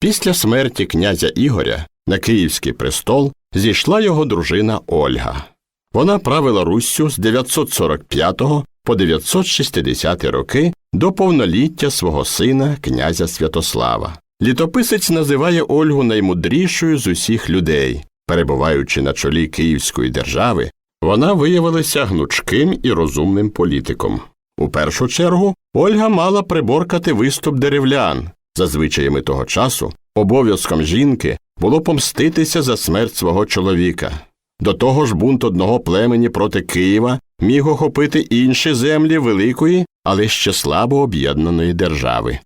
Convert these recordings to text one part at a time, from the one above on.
Після смерті князя Ігоря на Київський престол зійшла його дружина Ольга. Вона правила Руссю з 945 по 960 роки до повноліття свого сина князя Святослава. Літописець називає Ольгу наймудрішою з усіх людей. Перебуваючи на чолі Київської держави, вона виявилася гнучким і розумним політиком. У першу чергу Ольга мала приборкати виступ деревлян. За звичаями того часу обов'язком жінки було помститися за смерть свого чоловіка. До того ж, бунт одного племені проти Києва міг охопити інші землі великої, але ще слабо об'єднаної держави.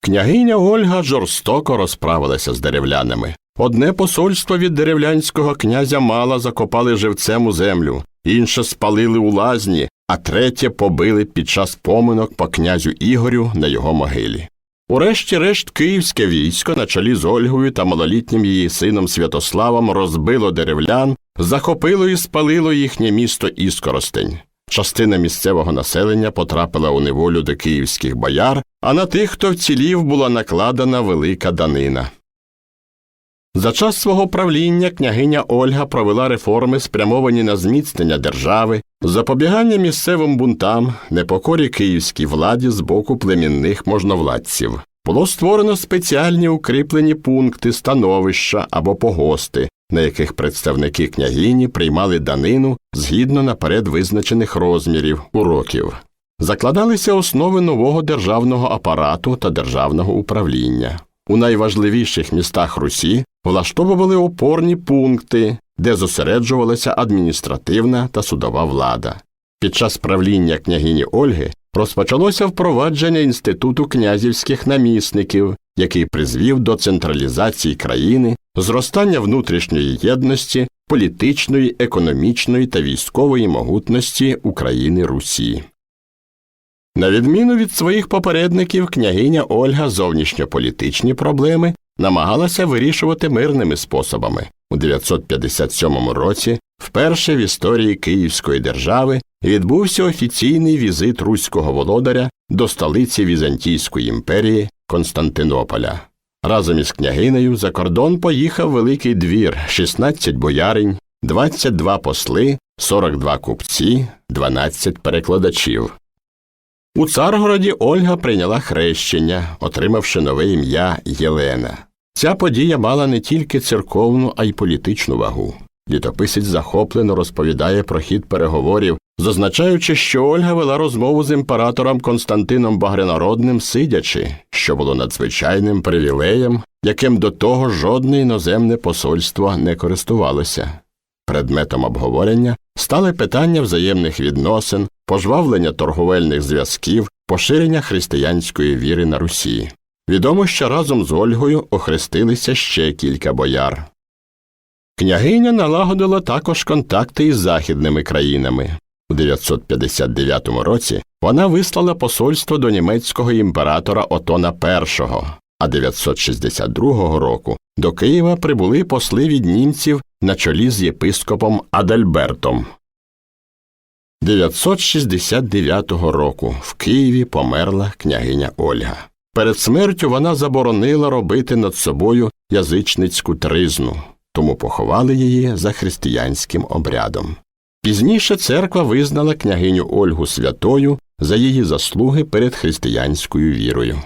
Княгиня Ольга жорстоко розправилася з деревлянами. Одне посольство від деревлянського князя мала закопали живцем у землю, інше спалили у лазні, а третє побили під час поминок по князю Ігорю на його могилі. Урешті-решт київське військо на чолі з Ольгою та малолітнім її сином Святославом розбило деревлян, захопило і спалило їхнє місто Іскоростень. Частина місцевого населення потрапила у неволю до київських бояр, а на тих, хто вцілів, була накладена велика данина. За час свого правління княгиня Ольга провела реформи, спрямовані на зміцнення держави, запобігання місцевим бунтам, непокорі київській владі з боку племінних можновладців. Було створено спеціальні укріплені пункти, становища або погости, на яких представники княгині приймали данину згідно наперед визначених розмірів уроків. Закладалися основи нового державного апарату та державного управління. У найважливіших містах Русі влаштовували опорні пункти, де зосереджувалася адміністративна та судова влада. Під час правління княгині Ольги розпочалося впровадження інституту князівських намісників, який призвів до централізації країни, зростання внутрішньої єдності, політичної, економічної та військової могутності України Русі. На відміну від своїх попередників, княгиня Ольга зовнішньополітичні проблеми намагалася вирішувати мирними способами. У 957 році, вперше в історії Київської держави, відбувся офіційний візит руського володаря до столиці Візантійської імперії Константинополя. Разом із княгинею за кордон поїхав Великий двір, 16 бояринь, 22 посли, 42 купці, 12 перекладачів. У Царгороді Ольга прийняла хрещення, отримавши нове ім'я Єлена. Ця подія мала не тільки церковну, а й політичну вагу. Літописець захоплено розповідає про хід переговорів, зазначаючи, що Ольга вела розмову з імператором Константином Багринародним сидячи, що було надзвичайним привілеєм, яким до того жодне іноземне посольство не користувалося. Предметом обговорення стали питання взаємних відносин, пожвавлення торговельних зв'язків, поширення християнської віри на Русі. Відомо, що разом з Ольгою охрестилися ще кілька бояр. Княгиня налагодила також контакти із західними країнами. У 959 році вона вислала посольство до німецького імператора Отона І, а 962 року до Києва прибули посли від німців на чолі з єпископом Адальбертом. 969 року в Києві померла княгиня Ольга. Перед смертю вона заборонила робити над собою язичницьку тризну, тому поховали її за християнським обрядом. Пізніше церква визнала княгиню Ольгу святою за її заслуги перед християнською вірою.